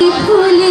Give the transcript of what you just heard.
ফুলে